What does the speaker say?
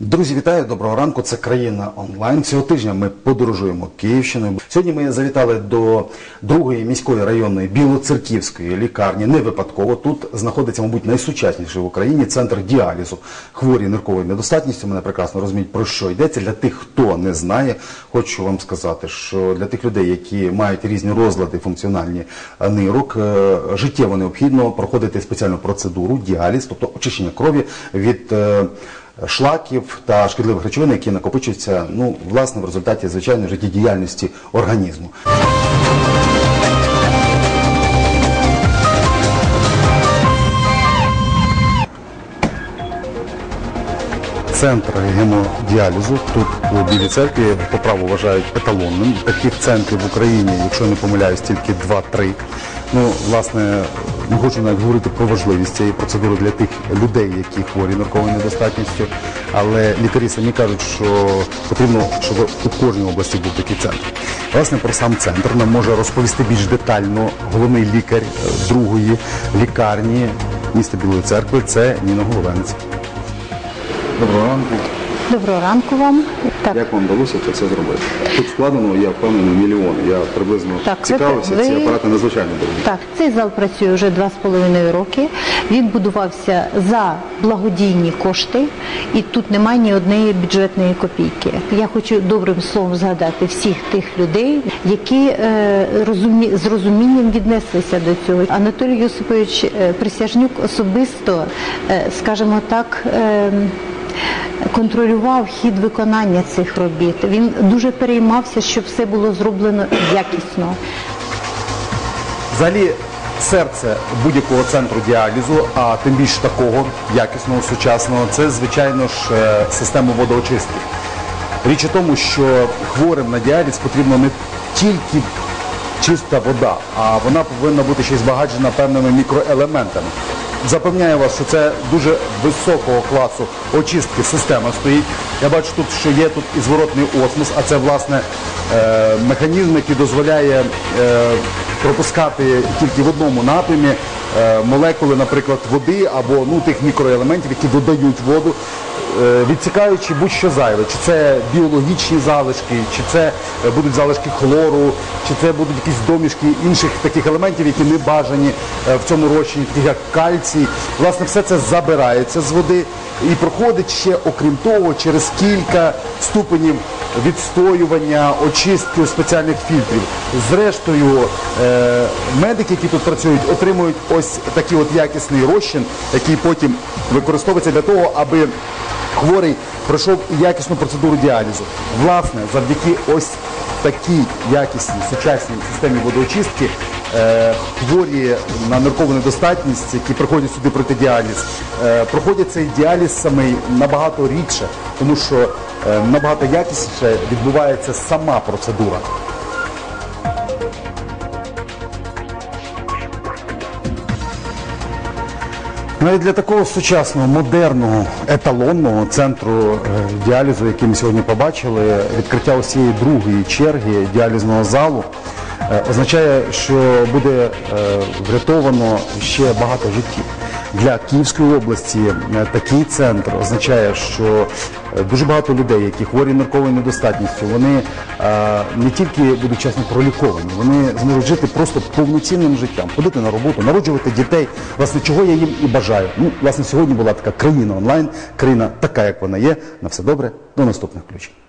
Друзі, вітаю, доброго ранку. Це країна онлайн. Цього тижня ми подорожуємо Київщиною. Сьогодні ми завітали до другої міської районної білоцерківської лікарні. Не випадково тут знаходиться, мабуть, найсучасніший в Україні центр діалізу. Хворі нирковою недостатністю. Мене прекрасно розуміють про що йдеться. Для тих, хто не знає, хочу вам сказати, що для тих людей, які мають різні розлади функціональні е, нирок, е, життєво необхідно проходити спеціальну процедуру діаліз, тобто очищення крові від. Шлаків та шкідливих речовин, які накопичуються ну, власне в результаті звичайної життєдіяльності організму. Центр гемодіалізу тут у Білій церкві по праву вважають еталонним. Таких центрів в Україні, якщо не помиляюсь, тільки 2-3. Ну, власне, не хочу навіть говорити про важливість цієї процедури для тих людей, які хворі нарковою недостатністю. Але лікарі самі кажуть, що потрібно, щоб у кожній області був такий центр. Власне, про сам центр нам може розповісти більш детально головний лікар е, другої лікарні міста Білої церкви. Це Ніна Головенець. Доброго ранку. Доброго ранку вам. Так, Як вам вдалося це все зробити? Тут вкладено, я впевнений, мільйони. Я приблизно Так, цікавився, ви- ці апарати надзвичайно дорогі. так, цей зал працює вже два з половиною роки. Він будувався за благодійні кошти, і тут немає ні однієї бюджетної копійки. Я хочу добрим словом згадати всіх тих людей, які е, розумі, з розумінням віднеслися до цього. Анатолій Йосипович е, Присяжнюк особисто, е, скажімо так. Е, контролював хід виконання цих робіт. Він дуже переймався, щоб все було зроблено якісно. Взагалі, серце будь-якого центру діалізу, а тим більше такого якісного, сучасного, це, звичайно ж, е, система водоочистки. Річ у тому, що хворим на діаліз потрібно не тільки чиста вода, а вона повинна бути ще й збагачена певними мікроелементами. Запевняю вас, що це дуже високого класу очистки система стоїть. Я бачу тут, що є тут і зворотний осмос, а це власне е, механізм, який дозволяє е, пропускати тільки в одному напрямі е, молекули, наприклад, води або ну, тих мікроелементів, які додають воду, відсікаючи будь-що зайве, чи це біологічні залишки, чи це е, будуть залишки хлору, чи це будуть якісь домішки інших таких елементів, які не бажані е, в цьому розчині, таких як кальцій. Власне, все це забирається з води і проходить ще, окрім того, через кілька ступенів відстоювання, очистки спеціальних фільтрів. Зрештою, е, медики, які тут працюють, отримують ось такий от якісний розчин, який потім використовується для того, аби хворий пройшов якісну процедуру діалізу. Власне, завдяки ось такій якісній сучасній системі водоочистки хворі на ниркову недостатність, які приходять сюди пройти діаліз, е, проходять цей діаліз самий набагато рідше, тому що е, набагато якісніше відбувається сама процедура. Навіть для такого сучасного, модерного, еталонного центру е, діалізу, який ми сьогодні побачили, відкриття ось цієї другої черги діалізного залу е, означає, що буде е, врятовано ще багато життів. Для Київської області е, такий центр означає, що е, дуже багато людей, які хворі нарковою недостатністю, вони е, не тільки будуть чесно проліковані, вони зможуть жити просто повноцінним життям, ходити на роботу, народжувати дітей. Власне, чого я їм і бажаю. Ну, власне, сьогодні була така країна онлайн, країна така, як вона є. На все добре, до наступних включень.